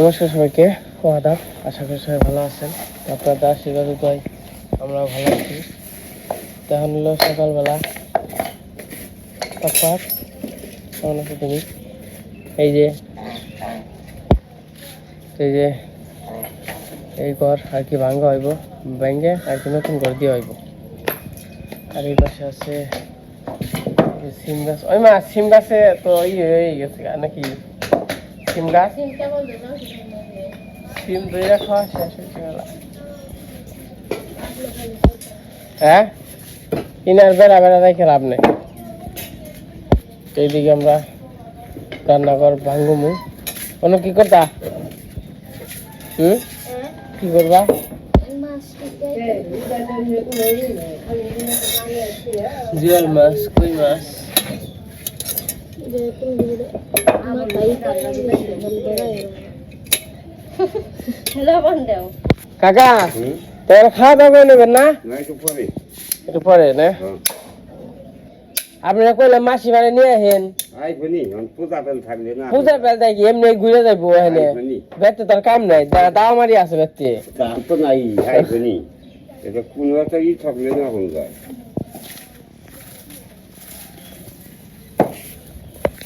নমস্কার সবাইকে আদাব আশা করি সবাই ভালো আছেন। আপনাদের আশীর্বাদ তাই আমরা ভালো আছি। তখন হলো সকালবেলা তারপর কেমন তুমি এই যে এই যে, এই ঘর আর কি ভাঙ্গা হইব ভেঙে আর কি নতুন ঘর দিয়ে হইব। আর এই পাশে আছে সিম গাছ, ওই মা, সিম গাছে তো ইয়ে হয়ে গেছে নাকি? সিম গাছ সিম ধরে খাওয়া শেষ হয়েছে হ্যাঁ? ইনার বেড়া বেড়া রেখে লাভ নেই। এইদিকে আমরা রান্নাঘর ভাঙ্গুমু অন্য কি করতা হুম? কি করবা? জিয়াল মাছ, কই মাছ? কাকা তোমার খাওয়া দাওয়া করে নেবেন না? একটু পরে। না? আপনারা কইলে মাসি বাড়ি নিয়ে আসেন। পূজা পেল এমনি ঘুরে যাইবো এখানে। আইফনি তোর কাম নাই দাও মারি আছে বেতে। দাম তো নাই কোনো একটা ই থাকলে না যায়।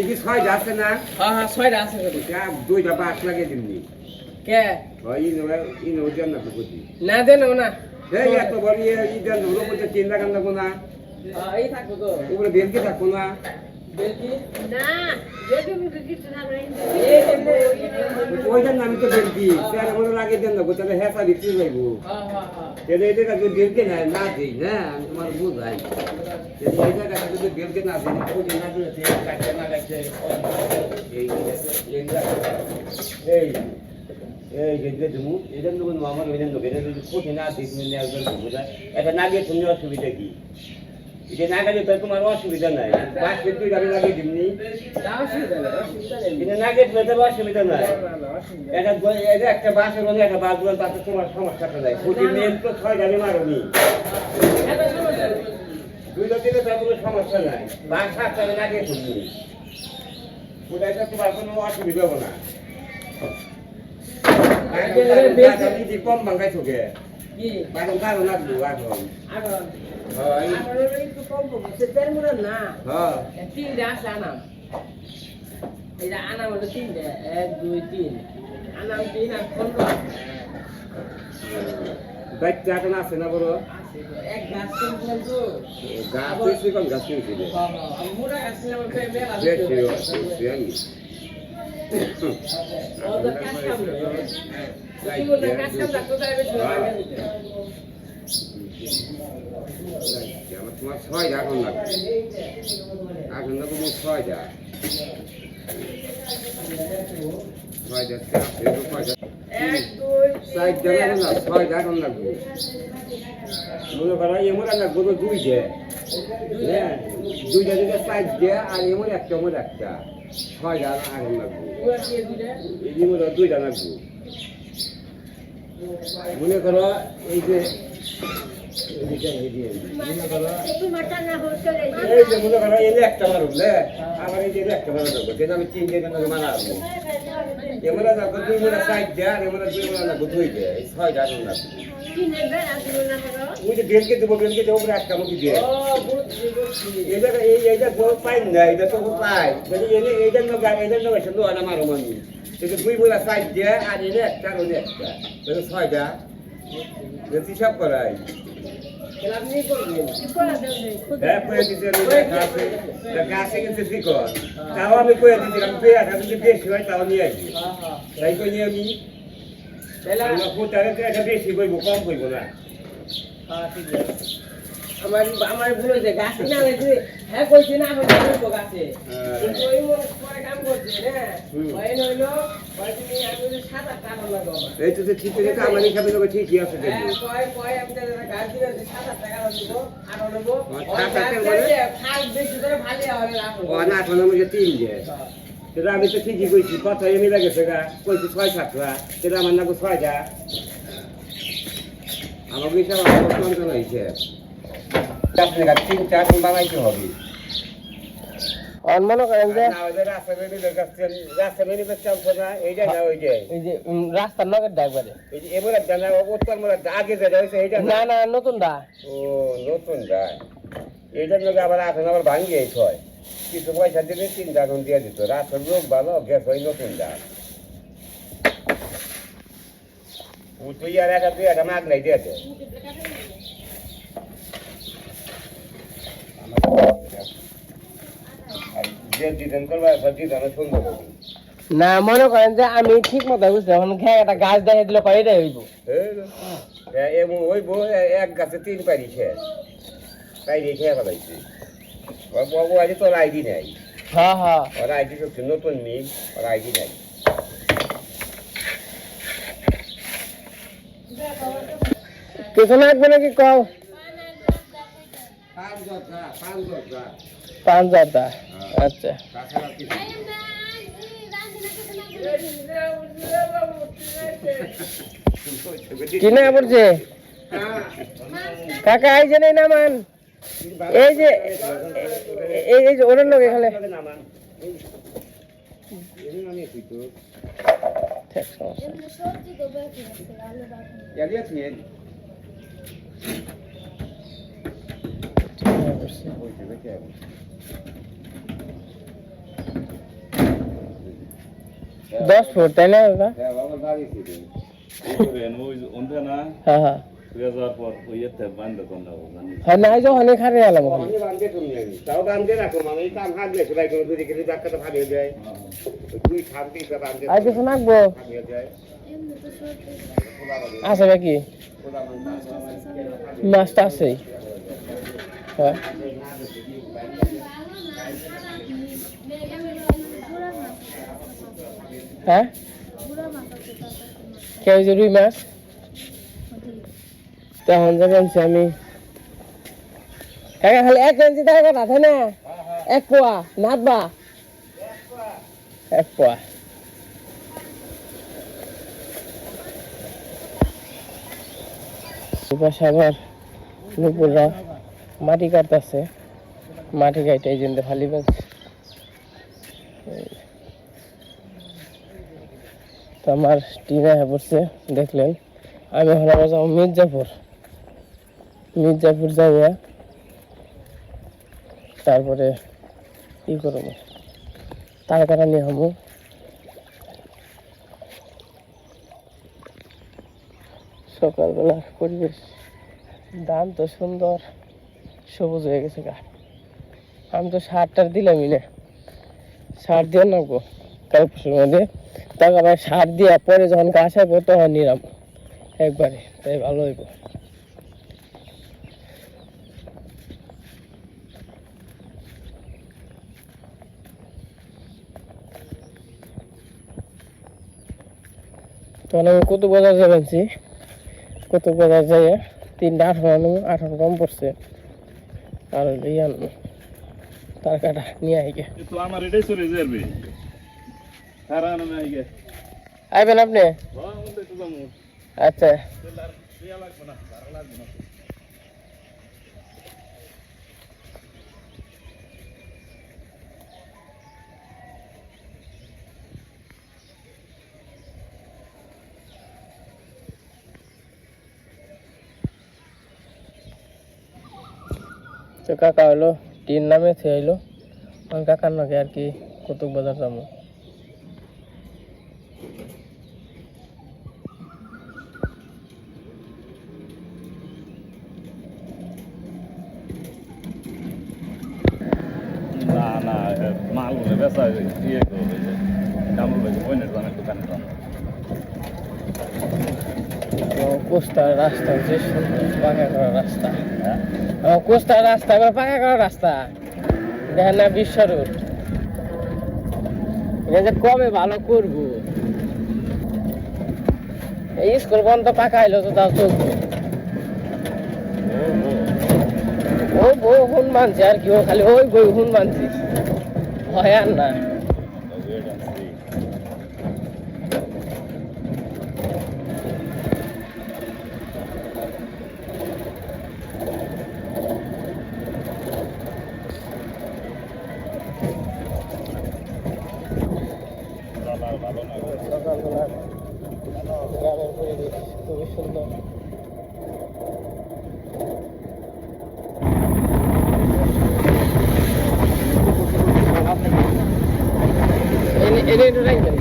কি ছয় যাচ্ছে না হ্যাঁ হ্যাঁ ছয়টা আছে দুইটা বাস লাগে দিমনি কে ইনো ইনো দেন না তো বুঝি না দেন না এই এত বড় ই ওর মধ্যে চিন্তা কান্না কোনা হ্যাঁ, এই থাকব তো উপরে বেলকে থাকব না ওইটার নামই তো বেলকি তার মনে লাগে দেন না তাহলে হেসা বিক্রি যাইবো হ্যাঁ হ্যাঁ হ্যাঁ। তাহলে এটা কাছে বেলকে না না দিই না আমি তোমার বুঝাই। এটা কাছে যদি বেলকে না দিই না কাটতে এই এই এই যে তুমি আমার যদি কোটি না দিই তুমি একজন বুঝাই। এটা না দিয়ে তুমি অসুবিধা কি? এটা না গেলে তো তোমার অসুবিধা নাই। পাঁচ মিনিট আমি লাগিয়ে দিমনি না। অসুবিধা নেই অসুবিধা নেই। এটা না গেলে তো অসুবিধা নাই। এটা একটা বাসের মধ্যে একটা বাস দিলাম তাতে তোমার সমস্যাটা নাই। প্রতি মেন তো ছয় গাড়ি মারুনি এত সমস্যা নেই। দুইটা দিলে তার কোনো সমস্যা নাই। বাস সাতটা দিন আগে তুমি তোমার কোনো অসুবিধা হবে না। কম ভাঙাই থাকে কি? এখন কারও না দিল এখন আগুন হয় একটু কম সেটার না। হ্যাঁ। তিনটে আছে আনাম। এটা আনাম হলো তিনটে এক দুই তিন। আনাম তিন আর পনেরো। দায়িত্ব এখন আছে না বড় এক গাছ তো গাছ কিনছিল তোমার ছয়টা এখন লাগবে এখন দুই, না লাগবে মনে তো হ্যাঁ দুইটা দুইটা চারটে আর এমন একটা এমন একটা মনে করো দুইটা লাগবে এই যে এইটা মনে করো এই যে একটা মারুন, লে? আমার এই যে একটা মারুন লাগবে যেটা আমি তিন দিন মারা আসব। এমরা লাগবে দুই মোড়া সাইড দেয়, আর এমরা দুই মোড়া লাগবে দুই দেয় ছয় ডাজন লাগবে। ওই যে বেলকে দেবো বেলকে দেবো উপরে একটা মুখি দিয়ে? ও, বুঝছি, বুঝছি। এটা এই এইটা গোল পাই না এটা তো পাই। যদি এনে এইটার লোক এইটার লোক এসে মারো মানি। এটা দুই সাইড দেয় আর এনে একটা আর ওনে একটা। ছয়টা। যদি সব করাই। হ্যাঁ কয়ে তাও আমি কয়ে পেয়ে আসা যদি বেশি হয় তাও নিয়ে আসি হ্যাঁ, হ্যাঁ। তাই তো নিয়ে আমি তাহলে আমরা ফুটারে তো একটা বেশি বইব কম বইব না। হ্যাঁ, ঠিক আছে। আমার আমার ভুল হয়েছে গাছ না হয়েছে হ্যাঁ কইছে না হয়েছে বলব গাছে। কিন্তু ওই মনে পরে কাম করছে হুম। ওই নইলো তুমি আমি সাত আট টাকা লাগবে। এই তো ঠিক আছে আমার হিসাবে লোক ঠিকই আছে কয় কয় আমি তাহলে গাছ দিলে সাত আট টাকা দিব আরও নেব। ও, ওই সাত আট গাছ টাকা? থেকে খাল বেশি করে ভালো হবে না তিন যে সেটা আমি তো ঠিকই কইছি কত এমনি লাগেছে গা কইছি ছয় সাতটা সেটা আমার নাকি ছয়টা আমাকে হিসাব আমার সন্তান হয়েছে আপনি গাছ তিন চার বানাইতে হবে। গেছে রাস্তার নগের মোড়া আগে না। না নতুন দা। ও নতুন গাছ এইটার লোক আবার এখন আবার কিছু পয়সা দিলে তিন দাগুন দিয়ে দিত। রাস্তার লোক ভালো গ্যাস হয় নতুন গাছ তুই আর একটা দুই একটা মাগ নাই দিয়ে দে আর যে দিতেন করবা সব দিতেন সুন্দর করে। না মনে করেন যে আমি ঠিক মতো বুঝতে এখন খেয়ে একটা গাছ দেখে দিলে কয় এটাই হইব বউ এক গাছে তিন পারি শেষ তাই রেখে ফেলাইছি। বাবু আজ তোর আইডি নাই হ্যাঁ হ্যাঁ ওর আইডি হচ্ছে নতুন মিল ওর আইডি নাই কিছু লাগবে নাকি? কও। আচ্ছা। কিছু কিনে পড়ছে কাকা এই যে নেই নামান এই যে এই যে ওরের লোক এখানে। দশ ফুট তাই না হ্যাঁ হ্যাঁ হ্যাঁ। নাই যখন এখানে এলাম। ওখানে তাও বান্ধে রাখো মানে এই কাম হাত লেখে রাখো দুই কেজি ডাক্তার ভালো দেয়। দুই খামটি বান্ধে আর কিছু নাকবো ভালো দেয়। আছে নাকি? মাছটা আছেই হ্যাঁ। হ্যাঁ? কেউ যে রুই মাছ? তখন যে বলছি আমি? কাকা, খালি এক কথা থাকে না? এক পোয়া এক পোয়া। নুপুররা মাটি কাটতেছে। মাটি কাটে, এই জন্য ফালি এই। তো আমার হয়ে পড়ছে, দেখলেন। আমি আবার যাব মির্জাপুর। মির্জাপুর যাইয়া তারপরে ই করব কাটা নিয়ে হব। সকালবেলার পরিবেশ ধান তো সুন্দর, সবুজ হয়ে গেছে গা। আমি তো সারটার দিলামই না, সার দিয়ে নেব কাল পরশুর মধ্যে আবার সার দিয়া পরে যখন গাছ আসব তখন নিলাম একবারে, তাই ভালো হইব। তখন আমি কত বাজার কত বাজার যাইয়া তিনটা আঠারো আনব আঠারো কম পড়ছে। আর ইয়ে আনব তার কাটা নিয়ে আইগে তো আমার এটাই চলে যাবে তারা না আইগে আইবেন আপনি? যাব। আচ্ছা। লাগবে না লাগবে না। তো কাকা হলো টিন নামে থে আইলো। আমি কাকার নাকি আর কি কতক বাজার যাব। না না মাল বলে বেসা ইয়ে করবে কামড় দোকানে দাম রাস্তা যে সুন্দর পাকা করা রাস্তা। আমার কোস্তার রাস্তা, এবার পাকা করা রাস্তা। দেখেন না বিশ্ব রোড। এটা যে কবে ভালো করব? এই স্কুল বন্ধ পাকা এলো তো তাও চলবে ও বউ হুন মানছে আর কি, ও খালি ওই বই হুন মানছে। হয় আর না সকালবেলা গ্রামের পরিবেশ খুবই সুন্দর এনে এনে একটু রাখবেন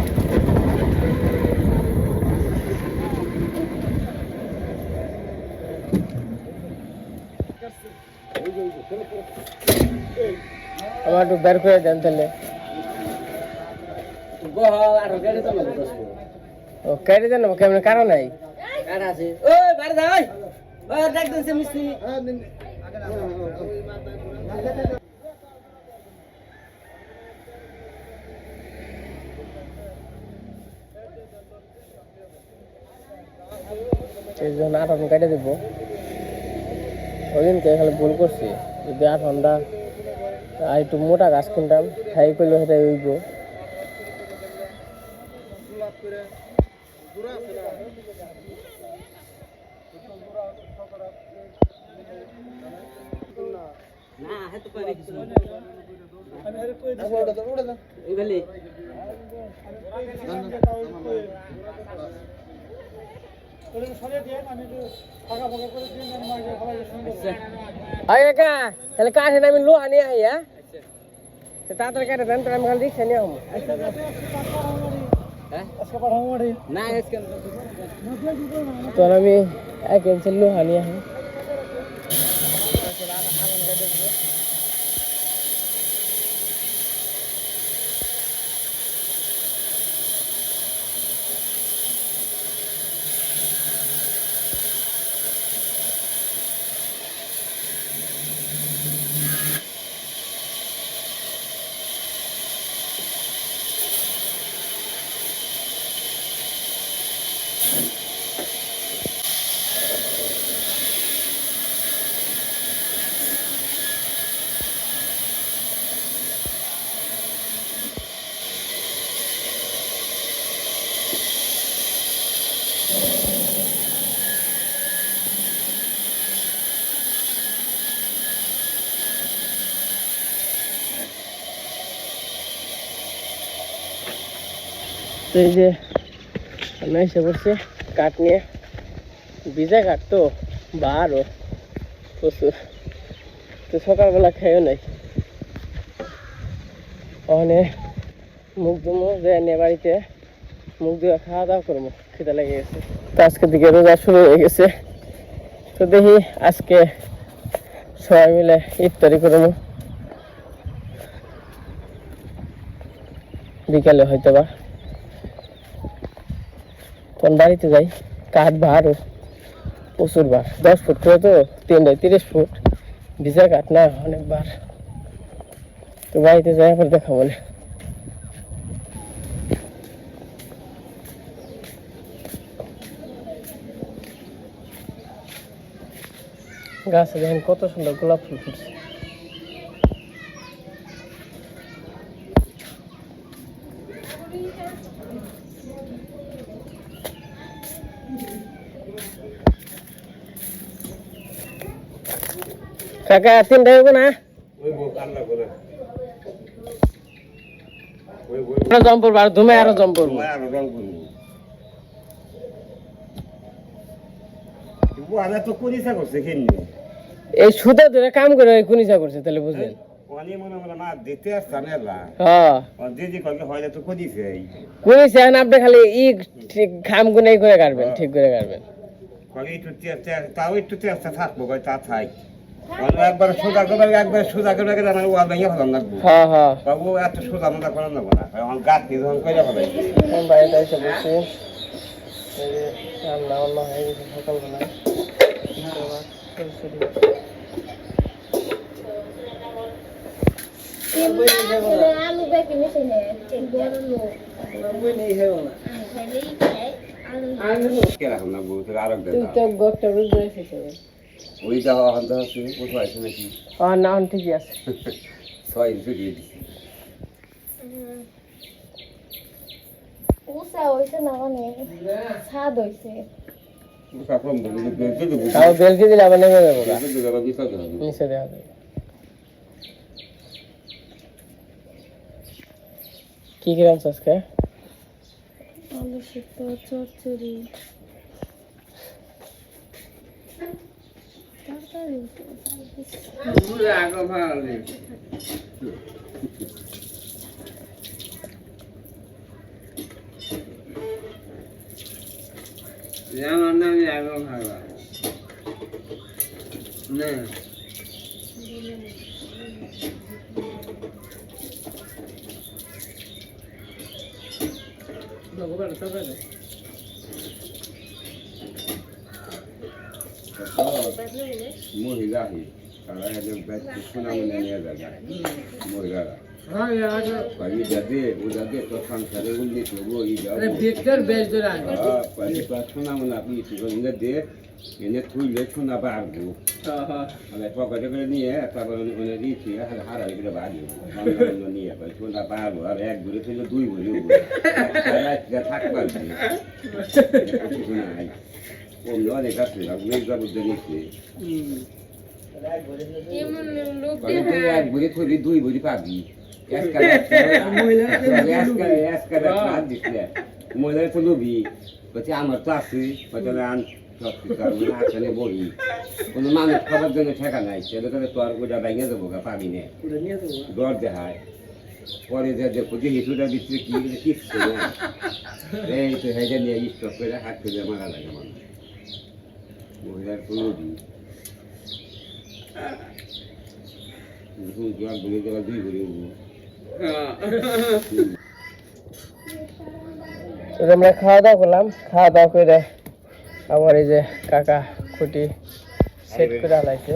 আমার একটু বের করে দেন তাহলে। ও কেটে দেন কেমন কারণ নাই। কার আছে ডাক মিস্ত্রি এই জন্য আঠন কেটে দিব ওদিনকে খালি ভুল করছি যদি আঠনটা আর একটু মোটা গাছ কিনতাম খাই করলে সেটা উইব না হ্যাঁ তো কিছু আচ্ছা। তাহলে কাঠে আমি লোহা নিয়ে আই হ্যাঁ? তো তাড়াতাড়ি কেটে দেন তাহলে আমি খালি রিক্সা নিয়ে হ্যাঁ? না আজকে আমি এক ইঞ্চের লোহা নিয়ে আসি এই যে আমি এসে পড়ছি কাঠ নিয়ে। ভিজা কাঠ তো, বারো, প্রচুর। তো সকালবেলা খেয়েও নাই। ওখানে মুখ ধুমো, যে নিয়ে বাড়িতে মুখ ধুয়ে খাওয়া দাওয়া করব, খিদে লেগে গেছে। তো আজকে দিকে রোজা শুরু হয়ে গেছে। তো দেখি আজকে সবাই মিলে ইফতারি করব। বিকালে হয়তো বা তখন বাড়িতে যাই, কাঠ বারো প্রচুর বার দশ ফুট করে তো তিনটায় তিরিশ ফুট। ভিজা কাঠ না অনেকবার তো বাড়িতে যাই, আবার দেখা বলে। গাছে দেখেন কত সুন্দর গোলাপ ফুল ফুটছে। কাকা তিনটা হইব না? করে ওই জম পড়ব আর ধুমে আরও জম পড়ব মায়ের রং করব ও আমি তো করিসা করছে খেলনি এই সুদে ধরে কাম করে কুনিসা করছে তাহলে বুঝলেন। হ্যাঁ। দিদি কলকে হয় আপনি খালি ই ঠিক খাম গুনাই করে কাটবেন ঠিক করে কাটবেন। তাও একটু চেষ্টা থাকব তা থাক। একবার সোজা করে একবার সোজা করে গেলে আমার ওয়াল ভেঙে ফেলাম লাগবো। হ্যাঁ হ্যাঁ। বাবু এত সোজা মজা করার নেব না আমার গাছ নিধন করে ফেলাই। আমি বাড়িতে এসে বসছি রান্না বান্না হয়ে গেছে সকালবেলা আলু বেঁকে মিশে নেয় বড় লোক খেলেই খায় আলু কে না বউ তোর আরেক দেন তো গোটা রুজ রয়েছিস ওই দেওয়া হন্তা হচ্ছে কোথাও আছে নাকি? আর না হন ঠিকই আছে। ছয় ইঞ্চি দিয়ে উষা হইছে না মানে? স্বাদ হইছে। তাও বেলকি দিলে আবার নেমে যাব গা। বেলতে দেবো বিসাতে হবে। নিচে দেওয়া যাবে কি কি রান্না আজকে? আলু সিদ্ধ চচ্চড়ি। তরকারি আগে ভালো নেই যেমন আমি আগে ভালো না মহিলা হি তারা হেঁটে ব্যাগ সোনা মনে নিয়ে যাবে মহিলারা বাড়ি যাবে ও যাবে তো সংসারে উন্নতি হব এই যাব বিকের বেশ ধরে আনবে বাড়ি তো সোনা মনে আপনি এনে দে এনে থুইলে সোনা বাড়বো মানে পকেটে করে নিয়ে তারপর হারাই করে বাড়ি নিয়ে সোনা বাড়বো আর এক ঘুরে থেকে দুই ঘুরে থাকবার অনেক আছে নিচ্ছে মানে এক ভরি থলি দুই ভরি পাবি মহিলারা তো লোভি বলছে আমার তো আছে। হয়তো আন আসলে বলি। কোনো মানুষ খাবার জন্য ঠেকা নাই। সেটা করে তোর ওটা ভেঙে দেবো গা পাবি নে। দর দেখায়। পরে যে দেখো যে হিসুটা দিচ্ছে কি এই তো হেঁটে নিয়ে স্টপ করে হাত ফেলে মারা লাগে মানুষ। মহিলার শুনছি আর ঘুরে যাওয়া দুই তো আমরা খাওয়া দাওয়া করলাম। খাওয়া দাওয়া করে আবার এই যে কাকা খুঁটি সেট করে আলাইছে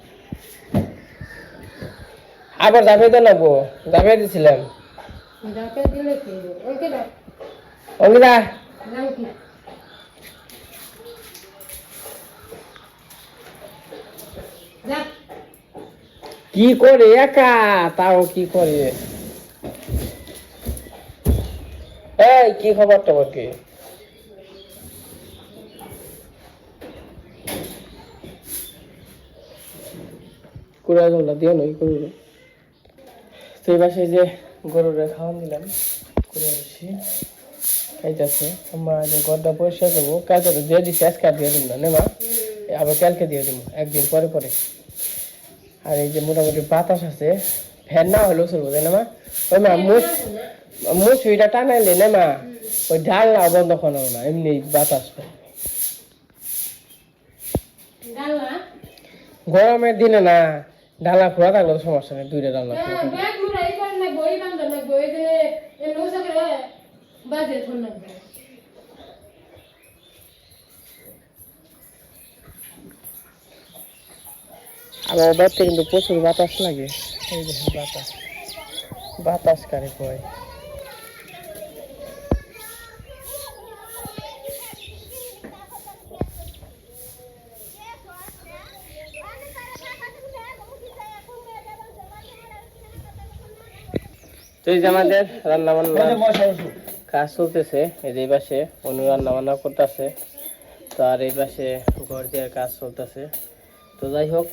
আবার যাবে তো লাগবো যাবে দিছিলাম। অঙ্কিতা? কি করে একা? তাও কি করে? এই কি খবর টবর কি? কুড়া দিও নই করবে? তো এই বাসায় যে গরুরে খাওয়ান দিলাম করে বসি খাইতেছে। আমার যে ঘরটা পরিষ্কার করব কালকে তো দিয়ে দিচ্ছি আজকে আর দিয়ে দিন না। মা আবার কালকে দিয়ে দিব একদিন পরে পরে। আর এই যে মোটামুটি বাতাস আছে ফ্যান না হলেও চলবো তাই না মা? ওই মা মুস মুসুইটা টানাইলে না মা ওই ঢাল না বন্ধ করানো না এমনি বাতাস। গরমের দিনে না ডালা খোলা থাকলে তো সমস্যা নেই দুইটা ডালা খোলা আমার বাড়িতে কিন্তু প্রচুর বাতাস লাগে। এই বাতাস। বাতাস কারে কয়? তুই এই যে আমাদের রান্না বান্না কাজ চলতেছে, এই পাশে অনু রান্না বান্না করতেছে, তো আর এই পাশে ঘর দেওয়ার কাজ চলতেছে। তো যাই হোক,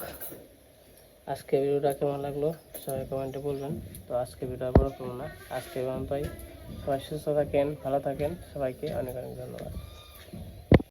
আজকে ভিডিওটা কেমন লাগল সবাই কমেন্টে বলবেন। তো আজকে ভিডিও বড় করুন না। আজকে পাই সবাই সুস্থ থাকেন, ভালো থাকেন। সবাইকে অনেক অনেক ধন্যবাদ।